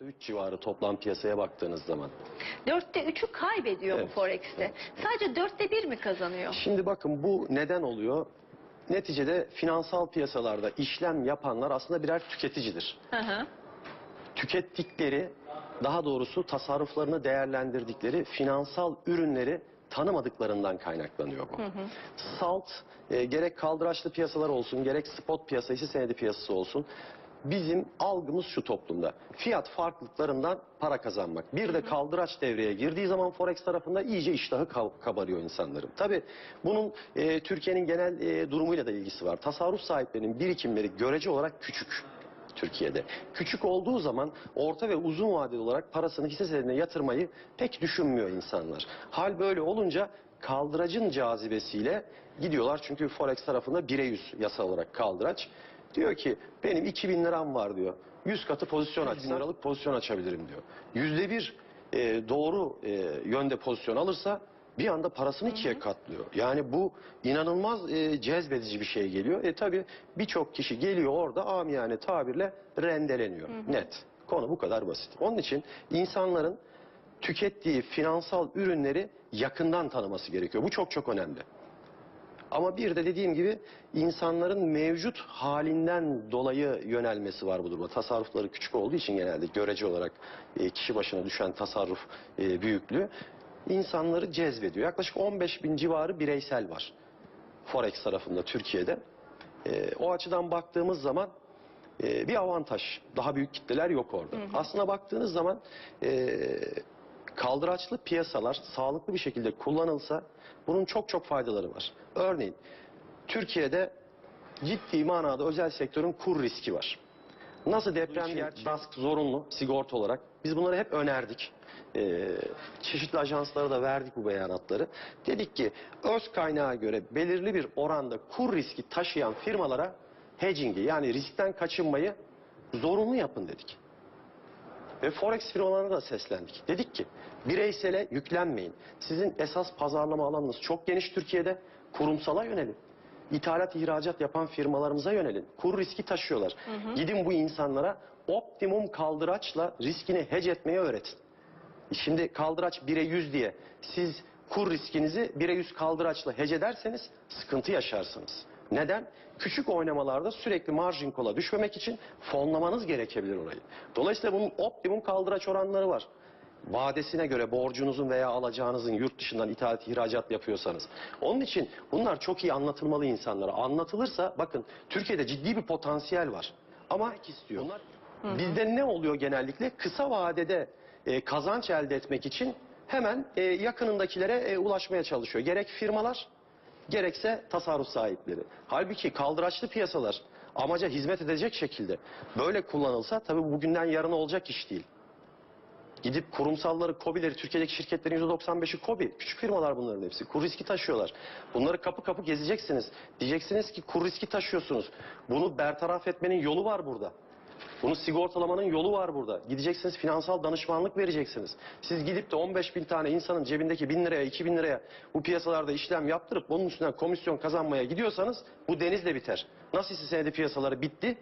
3 civarı toplam piyasaya baktığınız zaman. Dörtte üçü kaybediyor Evet, bu Forex'te. Sadece dörtte bir mi kazanıyor? Şimdi bakın bu neden oluyor? Neticede finansal piyasalarda işlem yapanlar aslında birer tüketicidir. Hı hı. Tükettikleri, daha doğrusu tasarruflarını değerlendirdikleri finansal ürünleri tanımadıklarından kaynaklanıyor bu. Salt, e, gerek kaldıraçlı piyasalar olsun, gerek spot piyasa, hisse senedi piyasası olsun. Bizim algımız şu toplumda. Fiyat farklılıklarından para kazanmak. Bir de kaldıraç devreye girdiği zaman Forex tarafında iyice iştahı ka- kabarıyor insanların. Tabii bunun e, Türkiye'nin genel e, durumuyla da ilgisi var. Tasarruf sahiplerinin birikimleri görece olarak küçük. Türkiye'de. Küçük olduğu zaman orta ve uzun vadeli olarak parasını hisse senedine yatırmayı pek düşünmüyor insanlar. Hal böyle olunca kaldıracın cazibesiyle gidiyorlar. Çünkü Forex tarafında 1'e 100 yasal olarak kaldıraç. Diyor ki benim 2000 liram var diyor. 100 katı pozisyon açsam liralık pozisyon açabilirim diyor. Yüzde bir e, doğru e, yönde pozisyon alırsa bir anda parasını ikiye katlıyor. Yani bu inanılmaz e, cezbedici bir şey geliyor. E tabi birçok kişi geliyor orada amiyane tabirle rendeleniyor. Net. Konu bu kadar basit. Onun için insanların tükettiği finansal ürünleri yakından tanıması gerekiyor. Bu çok çok önemli. Ama bir de dediğim gibi insanların mevcut halinden dolayı yönelmesi var bu duruma. Tasarrufları küçük olduğu için genelde görece olarak e, kişi başına düşen tasarruf e, büyüklüğü insanları cezbediyor. Yaklaşık 15 bin civarı bireysel var Forex tarafında Türkiye'de. E, o açıdan baktığımız zaman e, bir avantaj. Daha büyük kitleler yok orada. Aslına baktığınız zaman e, kaldıraçlı piyasalar sağlıklı bir şekilde kullanılsa bunun çok çok faydaları var. Örneğin Türkiye'de ciddi manada özel sektörün kur riski var. Nasıl deprem gerçi DASK zorunlu sigorta olarak. Biz bunları hep önerdik. Ee, çeşitli ajanslara da verdik bu beyanatları. Dedik ki öz kaynağa göre belirli bir oranda kur riski taşıyan firmalara hedging'i yani riskten kaçınmayı zorunlu yapın dedik. Ve Forex firmalarına da seslendik. Dedik ki bireysele yüklenmeyin. Sizin esas pazarlama alanınız çok geniş Türkiye'de. Kurumsala yönelin. İthalat ihracat yapan firmalarımıza yönelin. Kur riski taşıyorlar. Gidin bu insanlara optimum kaldıraçla riskini hedge etmeyi öğretin. Şimdi kaldıraç 1'e 100 diye siz kur riskinizi 1'e 100 kaldıraçla hedge ederseniz sıkıntı yaşarsınız. Neden? Küçük oynamalarda sürekli margin kola düşmemek için fonlamanız gerekebilir orayı. Dolayısıyla bunun optimum kaldıraç oranları var. Vadesine göre borcunuzun veya alacağınızın yurt dışından ithalat ihracat yapıyorsanız. Onun için bunlar çok iyi anlatılmalı insanlara. Anlatılırsa bakın Türkiye'de ciddi bir potansiyel var. Ama istiyor. Bunlar Bizde ne oluyor genellikle? Kısa vadede e, kazanç elde etmek için hemen e, yakınındakilere e, ulaşmaya çalışıyor. Gerek firmalar gerekse tasarruf sahipleri. Halbuki kaldıraçlı piyasalar amaca hizmet edecek şekilde böyle kullanılsa tabii bu bugünden yarına olacak iş değil. Gidip kurumsalları, kobileri, Türkiye'deki şirketlerin %95'i kobi. Küçük firmalar bunların hepsi. Kur riski taşıyorlar. Bunları kapı kapı gezeceksiniz. Diyeceksiniz ki kur riski taşıyorsunuz. Bunu bertaraf etmenin yolu var burada. Bunu sigortalamanın yolu var burada. Gideceksiniz finansal danışmanlık vereceksiniz. Siz gidip de 15 bin tane insanın cebindeki 1000 liraya 2000 liraya bu piyasalarda işlem yaptırıp bunun üstünden komisyon kazanmaya gidiyorsanız bu denizle biter. Nasıl senedi piyasaları bitti?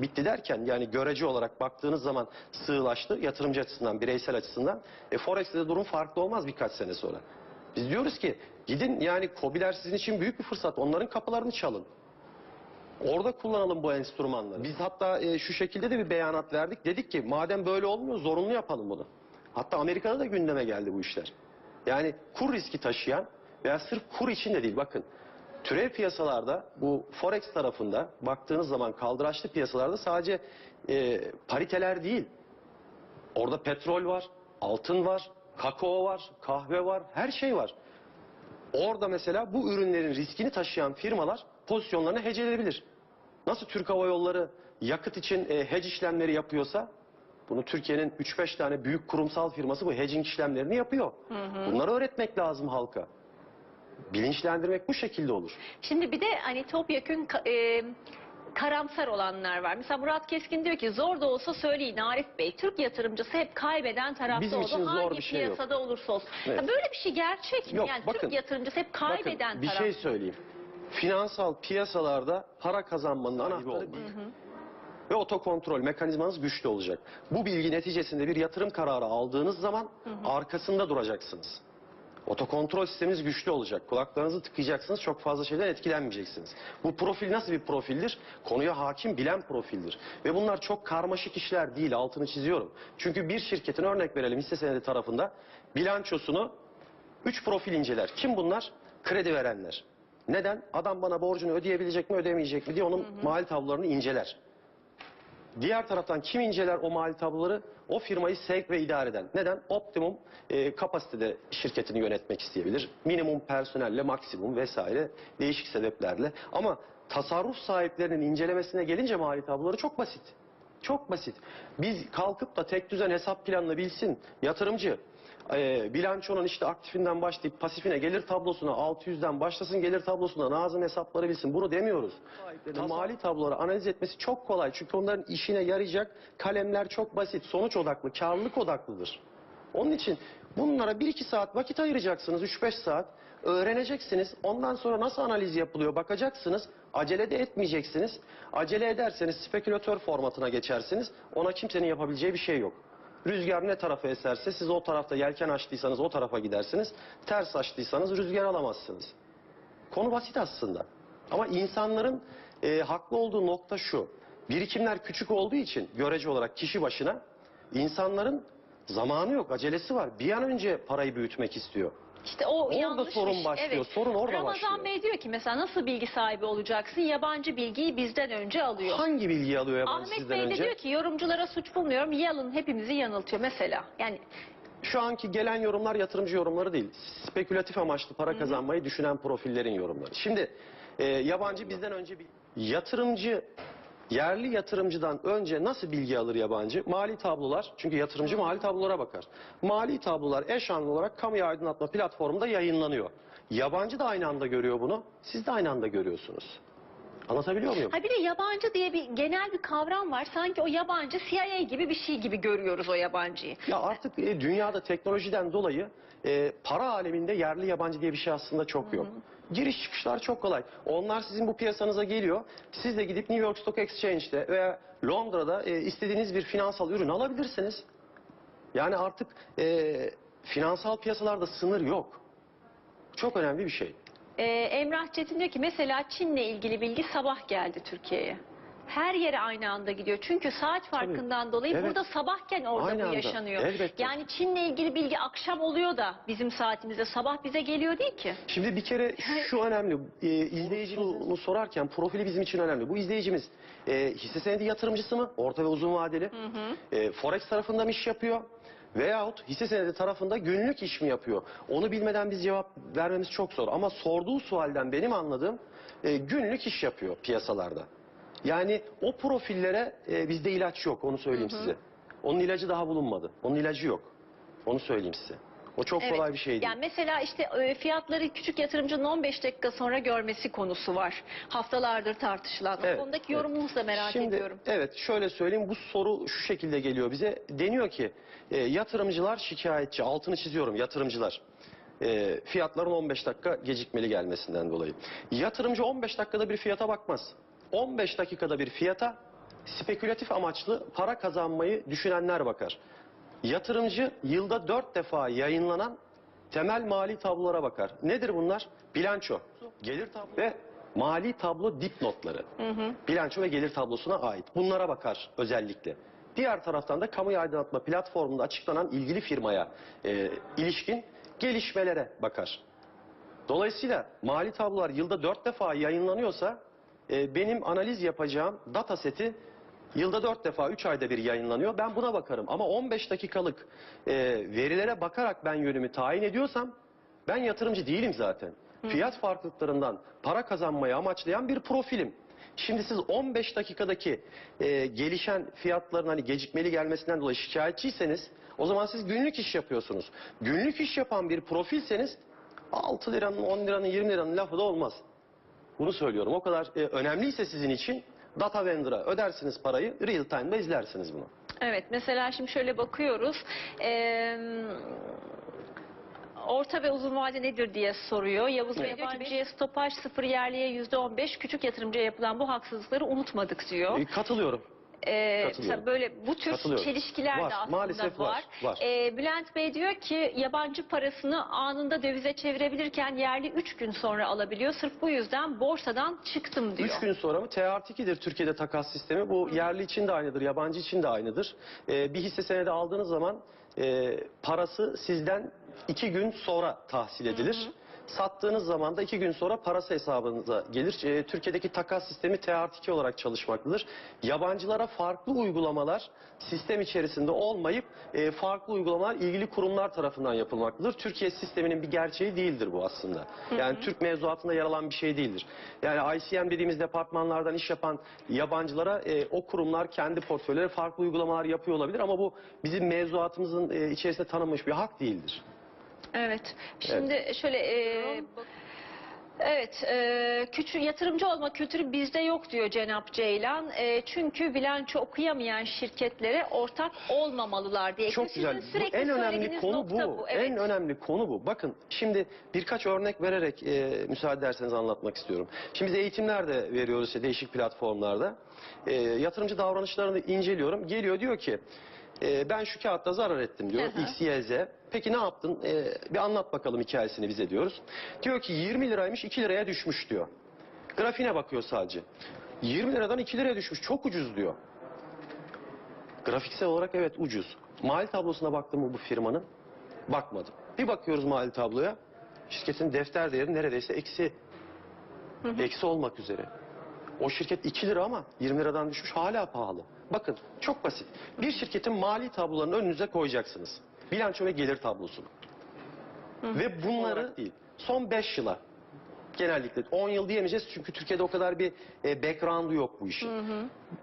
Bitti derken yani görece olarak baktığınız zaman sığlaştı yatırımcı açısından, bireysel açısından. E Forex'te de durum farklı olmaz birkaç sene sonra. Biz diyoruz ki gidin yani KOBİ'ler sizin için büyük bir fırsat. Onların kapılarını çalın. Orada kullanalım bu enstrümanları. Biz hatta e, şu şekilde de bir beyanat verdik. Dedik ki madem böyle olmuyor zorunlu yapalım bunu. Hatta Amerika'da da gündeme geldi bu işler. Yani kur riski taşıyan veya sırf kur için de değil bakın. Türev piyasalarda bu forex tarafında baktığınız zaman kaldıraçlı piyasalarda sadece e, pariteler değil. Orada petrol var, altın var, kakao var, kahve var, her şey var. Orada mesela bu ürünlerin riskini taşıyan firmalar pozisyonlarını heceleyebilir. Nasıl Türk Hava Yolları yakıt için e, hedge işlemleri yapıyorsa bunu Türkiye'nin 3-5 tane büyük kurumsal firması bu hedging işlemlerini yapıyor. Bunları öğretmek lazım halka. Bilinçlendirmek bu şekilde olur. Şimdi bir de hani topyekün e, karamsar olanlar var. Mesela Murat Keskin diyor ki zor da olsa söyleyin Arif Bey. Türk yatırımcısı hep kaybeden tarafta Bizim oldu. için zor Hangi bir şey yok. piyasada olursa olsun. Evet. Ya böyle bir şey gerçek mi? Yok, yani bakın. Türk yatırımcısı hep kaybeden Bakın bir taraf. şey söyleyeyim. Finansal piyasalarda para kazanmanın anahtarı değil. ve otokontrol mekanizmanız güçlü olacak. Bu bilgi neticesinde bir yatırım kararı aldığınız zaman arkasında duracaksınız. Otokontrol sisteminiz güçlü olacak. Kulaklarınızı tıkayacaksınız. Çok fazla şeyden etkilenmeyeceksiniz. Bu profil nasıl bir profildir? Konuya hakim bilen profildir. Ve bunlar çok karmaşık işler değil. Altını çiziyorum. Çünkü bir şirketin örnek verelim hisse senedi tarafında bilançosunu üç profil inceler. Kim bunlar? Kredi verenler. Neden? Adam bana borcunu ödeyebilecek mi ödemeyecek mi diye onun mali tablolarını inceler. Diğer taraftan kim inceler o mali tabloları? O firmayı sevk ve idare eden. Neden? Optimum e, kapasitede şirketini yönetmek isteyebilir. Minimum personelle, maksimum vesaire değişik sebeplerle. Ama tasarruf sahiplerinin incelemesine gelince mali tabloları çok basit. Çok basit. Biz kalkıp da tek düzen hesap planını bilsin yatırımcı. E, bilançonun işte aktifinden başlayıp pasifine gelir tablosuna 600'den başlasın gelir tablosuna nazım hesapları bilsin. Bunu demiyoruz. Mali tabloları analiz etmesi çok kolay. Çünkü onların işine yarayacak kalemler çok basit. Sonuç odaklı, karlılık odaklıdır. Onun için bunlara 1-2 saat vakit ayıracaksınız, 3-5 saat. Öğreneceksiniz. Ondan sonra nasıl analiz yapılıyor bakacaksınız. Acele de etmeyeceksiniz. Acele ederseniz spekülatör formatına geçersiniz. Ona kimsenin yapabileceği bir şey yok. Rüzgar ne tarafa eserse siz o tarafta yelken açtıysanız o tarafa gidersiniz. Ters açtıysanız rüzgar alamazsınız. Konu basit aslında. Ama insanların e, haklı olduğu nokta şu. Birikimler küçük olduğu için görece olarak kişi başına insanların zamanı yok, acelesi var. Bir an önce parayı büyütmek istiyor. İşte o Orada yanlışmış. sorun başlıyor, Evet. sorun orada Ramazan başlıyor. Bey diyor ki mesela nasıl bilgi sahibi olacaksın? Yabancı bilgiyi bizden önce alıyor. Hangi bilgiyi alıyor yabancı Ahmet sizden Bey de önce? diyor ki yorumculara suç bulmuyorum. Yalın hepimizi yanıltıyor mesela. Yani Şu anki gelen yorumlar yatırımcı yorumları değil. Spekülatif amaçlı para kazanmayı düşünen profillerin yorumları. Şimdi e, yabancı bizden önce bir yatırımcı yerli yatırımcıdan önce nasıl bilgi alır yabancı? Mali tablolar. Çünkü yatırımcı mali tablolara bakar. Mali tablolar eş anlı olarak kamuya aydınlatma platformunda yayınlanıyor. Yabancı da aynı anda görüyor bunu. Siz de aynı anda görüyorsunuz. Anlatabiliyor muyum? ha bir de yabancı diye bir genel bir kavram var. Sanki o yabancı CIA gibi bir şey gibi görüyoruz o yabancıyı. Ya artık e, dünyada teknolojiden dolayı e, para aleminde yerli yabancı diye bir şey aslında çok yok. Giriş çıkışlar çok kolay. Onlar sizin bu piyasanıza geliyor. Siz de gidip New York Stock Exchange'de veya Londra'da e, istediğiniz bir finansal ürün alabilirsiniz. Yani artık e, finansal piyasalarda sınır yok. Çok önemli bir şey. Ee, Emrah Çetin diyor ki mesela Çin'le ilgili bilgi sabah geldi Türkiye'ye. Her yere aynı anda gidiyor. Çünkü saat farkından dolayı Evet. burada sabahken orada Aynı bu anda. yaşanıyor. Elbette. Yani Çin'le ilgili bilgi akşam oluyor da bizim saatimizde sabah bize geliyor değil ki. Şimdi bir kere şu önemli. E, izleyicimiz bunu sorarken profili bizim için önemli. Bu izleyicimiz e, hisse senedi yatırımcısı mı? Orta ve uzun vadeli. E, Forex tarafında mı iş yapıyor? Veyahut hisse senedi tarafında günlük iş mi yapıyor? Onu bilmeden biz cevap vermemiz çok zor. Ama sorduğu sualden benim anladığım e, günlük iş yapıyor piyasalarda. Yani o profillere e, bizde ilaç yok onu söyleyeyim size. Onun ilacı daha bulunmadı. Onun ilacı yok. Onu söyleyeyim size. O çok kolay bir şey değil. Yani mesela işte e, fiyatları küçük yatırımcının 15 dakika sonra görmesi konusu var. Haftalardır tartışılan. Evet, o konudaki evet. yorumunuzu da merak Şimdi, ediyorum. Evet şöyle söyleyeyim bu soru şu şekilde geliyor bize. Deniyor ki e, yatırımcılar şikayetçi altını çiziyorum yatırımcılar. E, fiyatların 15 dakika gecikmeli gelmesinden dolayı. Yatırımcı 15 dakikada bir fiyata bakmaz. 15 dakikada bir fiyata spekülatif amaçlı para kazanmayı düşünenler bakar. Yatırımcı yılda 4 defa yayınlanan temel mali tablolara bakar. Nedir bunlar? Bilanço, gelir tablo ve mali tablo dipnotları. Bilanço ve gelir tablosuna ait. Bunlara bakar özellikle. Diğer taraftan da kamu aydınlatma platformunda açıklanan ilgili firmaya e, ilişkin gelişmelere bakar. Dolayısıyla mali tablolar yılda dört defa yayınlanıyorsa e, benim analiz yapacağım data seti yılda dört defa üç ayda bir yayınlanıyor. Ben buna bakarım ama 15 dakikalık e, verilere bakarak ben yönümü tayin ediyorsam ben yatırımcı değilim zaten. Fiyat farklılıklarından para kazanmayı amaçlayan bir profilim. Şimdi siz 15 dakikadaki e, gelişen fiyatların hani gecikmeli gelmesinden dolayı şikayetçiyseniz o zaman siz günlük iş yapıyorsunuz. Günlük iş yapan bir profilseniz 6 liranın, 10 liranın, 20 liranın lafı da olmaz. Bunu söylüyorum. O kadar e, önemliyse sizin için data vendor'a ödersiniz parayı, real time'da izlersiniz bunu. Evet mesela şimdi şöyle bakıyoruz. Ee, orta ve uzun vade nedir diye soruyor. Yavuz Bey diyor ki yabancıya stopaj sıfır yerliye yüzde on beş küçük yatırımcıya yapılan bu haksızlıkları unutmadık diyor. E, katılıyorum. E, mesela böyle bu tür çelişkiler Var, de aslında maalesef var, var. E, Bülent Bey diyor ki yabancı parasını anında dövize çevirebilirken yerli 3 gün sonra alabiliyor. Sırf bu yüzden borsadan çıktım diyor. Üç gün sonra mı? T+2'dir Türkiye'de takas sistemi. Bu yerli için de aynıdır, yabancı için de aynıdır. Ee, bir hisse senedi aldığınız zaman e, parası sizden iki gün sonra tahsil edilir. Sattığınız zaman da iki gün sonra parası hesabınıza gelir. Ee, Türkiye'deki takas sistemi T+2 olarak çalışmaktadır. Yabancılara farklı uygulamalar sistem içerisinde olmayıp e, farklı uygulamalar ilgili kurumlar tarafından yapılmaktadır. Türkiye sisteminin bir gerçeği değildir bu aslında. Yani Türk mevzuatında yer alan bir şey değildir. Yani ICM dediğimiz departmanlardan iş yapan yabancılara e, o kurumlar kendi portföyleri farklı uygulamalar yapıyor olabilir ama bu bizim mevzuatımızın e, içerisinde tanınmış bir hak değildir. Evet. Şimdi şöyle e, Evet, e, küçük yatırımcı olma kültürü bizde yok diyor Cenap Ceylan. E, çünkü bilanço okuyamayan şirketlere ortak olmamalılar diye. Çok Sizin güzel. Bu sürekli en önemli söylediğiniz konu nokta bu. Evet. En önemli konu bu. Bakın şimdi birkaç örnek vererek e, müsaade ederseniz anlatmak istiyorum. Şimdi biz eğitimler de veriyoruz işte değişik platformlarda. E, yatırımcı davranışlarını inceliyorum. Geliyor diyor ki e, ben şu kağıtta zarar ettim diyor. Hı hı. X, Y, Z. Peki ne yaptın? E, bir anlat bakalım hikayesini bize diyoruz. Diyor ki 20 liraymış 2 liraya düşmüş diyor. Grafiğine bakıyor sadece. 20 liradan 2 liraya düşmüş. Çok ucuz diyor. Grafiksel olarak evet ucuz. Mali tablosuna baktım mı bu firmanın? Bakmadım. Bir bakıyoruz mali tabloya. Şirketin defter değeri neredeyse eksi. Eksi olmak üzere. O şirket 2 lira ama 20 liradan düşmüş hala pahalı. Bakın çok basit. Bir şirketin mali tablolarını önünüze koyacaksınız. Bilanço ve gelir tablosunu. Ve bunları değil. Son 5 yıla genellikle 10 yıl diyemeyeceğiz çünkü Türkiye'de o kadar bir e, background'u yok bu işin.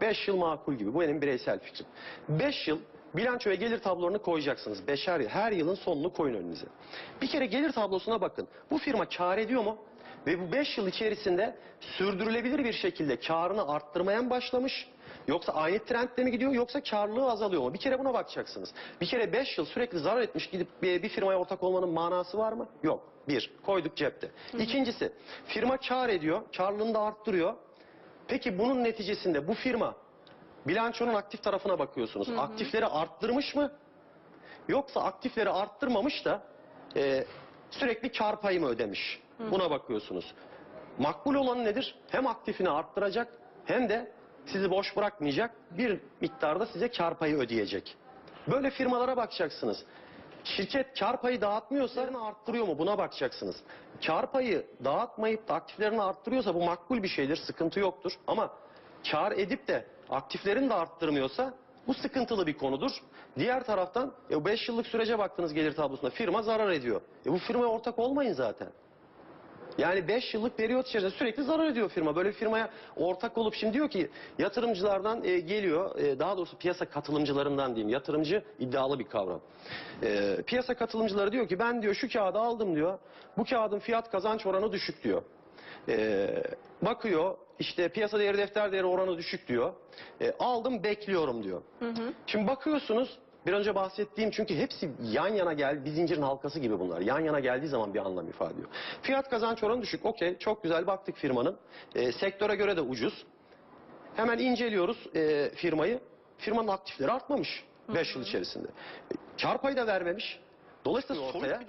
5 yıl makul gibi. Bu benim bireysel fikrim. 5 yıl bilanço ve gelir tablolarını koyacaksınız. Beşer yıl. Her yılın sonunu koyun önünüze. Bir kere gelir tablosuna bakın. Bu firma kar ediyor mu? Ve bu 5 yıl içerisinde sürdürülebilir bir şekilde karını arttırmaya mı başlamış? Yoksa aynı trendle mi gidiyor yoksa karlılığı azalıyor mu? Bir kere buna bakacaksınız. Bir kere 5 yıl sürekli zarar etmiş gidip bir, firmaya ortak olmanın manası var mı? Yok. Bir, koyduk cepte. İkincisi, firma kar ediyor, karlılığını da arttırıyor. Peki bunun neticesinde bu firma bilançonun aktif tarafına bakıyorsunuz. Aktifleri arttırmış mı? Yoksa aktifleri arttırmamış da e, sürekli kar payı mı ödemiş? Buna bakıyorsunuz. Makbul olan nedir? Hem aktifini arttıracak hem de sizi boş bırakmayacak bir miktarda size kar payı ödeyecek. Böyle firmalara bakacaksınız. Şirket kar payı dağıtmıyorsa arttırıyor mu buna bakacaksınız. Kar payı dağıtmayıp da aktiflerini arttırıyorsa bu makbul bir şeydir, sıkıntı yoktur. Ama kar edip de aktiflerini de arttırmıyorsa bu sıkıntılı bir konudur. Diğer taraftan 5 yıllık sürece baktığınız gelir tablosunda firma zarar ediyor. E bu firmaya ortak olmayın zaten. Yani 5 yıllık periyot içerisinde sürekli zarar ediyor firma. Böyle firmaya ortak olup şimdi diyor ki yatırımcılardan e, geliyor, e, daha doğrusu piyasa katılımcılarından diyeyim. Yatırımcı iddialı bir kavram. E, piyasa katılımcıları diyor ki ben diyor şu kağıdı aldım diyor. Bu kağıdın fiyat kazanç oranı düşük diyor. E, bakıyor işte piyasa değeri defter değeri oranı düşük diyor. E, aldım bekliyorum diyor. Şimdi bakıyorsunuz bir önce bahsettiğim çünkü hepsi yan yana gel bir zincirin halkası gibi bunlar. Yan yana geldiği zaman bir anlam ifade ediyor. Fiyat kazanç oranı düşük. Okey çok güzel baktık firmanın. E, sektöre göre de ucuz. Hemen inceliyoruz e, firmayı. Firmanın aktifleri artmamış 5 yıl içerisinde. E, Kar payı da vermemiş. Dolayısıyla ortaya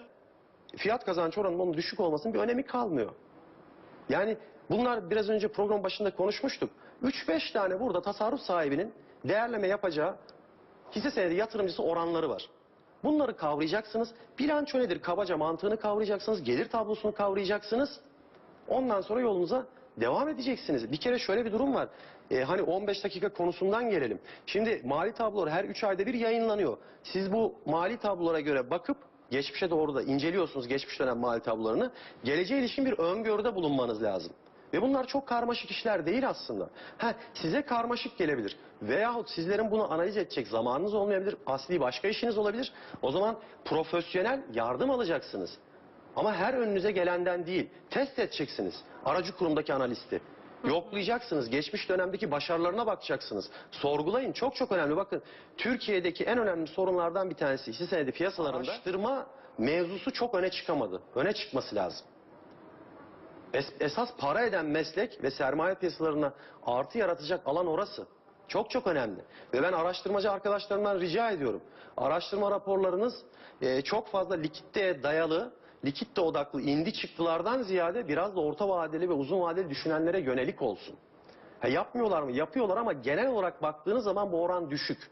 fiyat kazanç oranının onun düşük olmasının bir önemi kalmıyor. Yani bunlar biraz önce program başında konuşmuştuk. 3-5 tane burada tasarruf sahibinin değerleme yapacağı hisse senedi yatırımcısı oranları var. Bunları kavrayacaksınız. Bilanço nedir? Kabaca mantığını kavrayacaksınız. Gelir tablosunu kavrayacaksınız. Ondan sonra yolunuza devam edeceksiniz. Bir kere şöyle bir durum var. Ee, hani 15 dakika konusundan gelelim. Şimdi mali tablolar her 3 ayda bir yayınlanıyor. Siz bu mali tablolara göre bakıp geçmişe doğru da inceliyorsunuz geçmiş dönem mali tablolarını. Geleceğe ilişkin bir öngörüde bulunmanız lazım. Ve bunlar çok karmaşık işler değil aslında. Ha, size karmaşık gelebilir. Veyahut sizlerin bunu analiz edecek zamanınız olmayabilir. Asli başka işiniz olabilir. O zaman profesyonel yardım alacaksınız. Ama her önünüze gelenden değil. Test edeceksiniz. Aracı kurumdaki analisti. Yoklayacaksınız. Geçmiş dönemdeki başarılarına bakacaksınız. Sorgulayın. Çok çok önemli. Bakın Türkiye'deki en önemli sorunlardan bir tanesi hisse senedi piyasalarında araştırma mevzusu çok öne çıkamadı. Öne çıkması lazım. Es- esas para eden meslek ve sermaye piyasalarına artı yaratacak alan orası. Çok çok önemli. Ve ben araştırmacı arkadaşlarımdan rica ediyorum. Araştırma raporlarınız e, çok fazla likitte dayalı, likitte odaklı indi çıktılardan ziyade biraz da orta vadeli ve uzun vadeli düşünenlere yönelik olsun. Ha, yapmıyorlar mı? Yapıyorlar ama genel olarak baktığınız zaman bu oran düşük.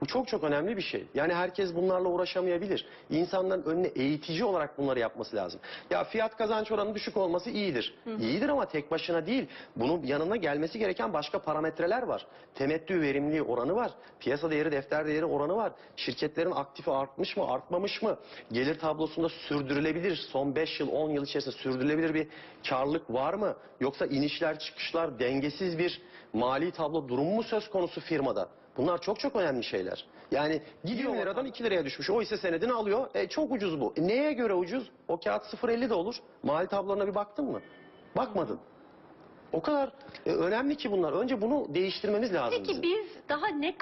Bu çok çok önemli bir şey. Yani herkes bunlarla uğraşamayabilir. İnsanların önüne eğitici olarak bunları yapması lazım. Ya fiyat kazanç oranı düşük olması iyidir. İyidir ama tek başına değil. Bunun yanına gelmesi gereken başka parametreler var. Temettü verimliliği oranı var. Piyasa değeri, defter değeri oranı var. Şirketlerin aktifi artmış mı, artmamış mı? Gelir tablosunda sürdürülebilir, son 5 yıl, 10 yıl içerisinde sürdürülebilir bir karlılık var mı? Yoksa inişler, çıkışlar, dengesiz bir mali tablo durumu mu söz konusu firmada? Bunlar çok çok önemli şeyler. Yani gidiyor 1 liradan 2 liraya düşmüş. O hisse senedini alıyor. E, çok ucuz bu. E, neye göre ucuz? O kağıt 0.50 de olur. Mali tablolarına bir baktın mı? Bakmadın. O kadar e, önemli ki bunlar. Önce bunu değiştirmemiz lazım Peki bizim. biz daha ne